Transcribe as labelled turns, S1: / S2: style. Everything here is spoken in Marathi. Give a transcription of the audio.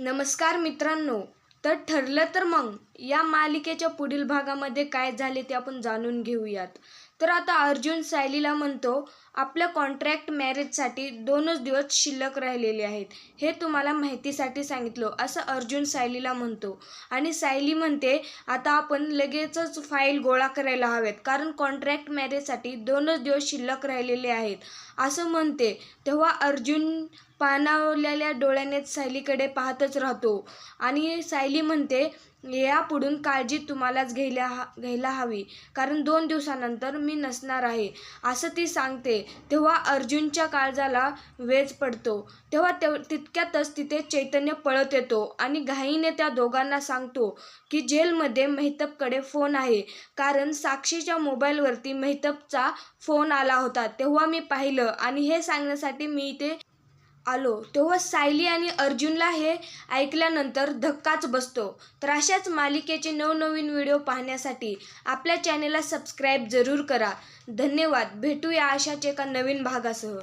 S1: नमस्कार मित्रांनो तर ठरलं तर मग या मालिकेच्या पुढील भागामध्ये काय झाले ते आपण जाणून घेऊयात. तर आता अर्जुन सायलीला म्हणतो आपल्या कॉन्ट्रॅक्ट मॅरेजसाठी दोनच दिवस शिल्लक राहिलेले आहेत. हे तुम्हाला माहितीसाठी सांगितलं असं अर्जुन सायलीला म्हणतो. आणि सायली म्हणते आता आपण लगेचच फाईल गोळा करायला हवेत कारण कॉन्ट्रॅक्ट मॅरेजसाठी दोनच दिवस शिल्लक राहिलेले आहेत. असं म्हणते तेव्हा अर्जुन पाणावलेल्या डोळ्याने सायलीकडे पाहतच राहतो. आणि सायली म्हणते यापुढून काळजी तुम्हालाच घ्यायला हा घ्यायला हवी. कारण दोन दिवसानंतर मी नसणार आहे. असं ती सांगते. तेव्हा अर्जुनच्या काळजाला वेज पडतो. तेव्हा तेव तितक्यातच तिथे चैतन्य पळत येतो आणि घाईने त्या दोघांना सांगतो की जेलमध्ये मेहतबकडे फोन आहे. कारण साक्षीच्या मोबाईलवरती मेहतबचा फोन आला होता. तेव्हा मी पाहिलं आणि हे सांगण्यासाठी मी इथे आलो तेव्हा सायली आणि अर्जुनला हे ऐकल्यानंतर धक्काच बसतो. तर अशाच मालिकेचे नवनवीन व्हिडिओ पाहण्यासाठी आपल्या चॅनेलला सबस्क्राईब जरूर करा. धन्यवाद. भेटूया अशाच एका नवीन भागासह.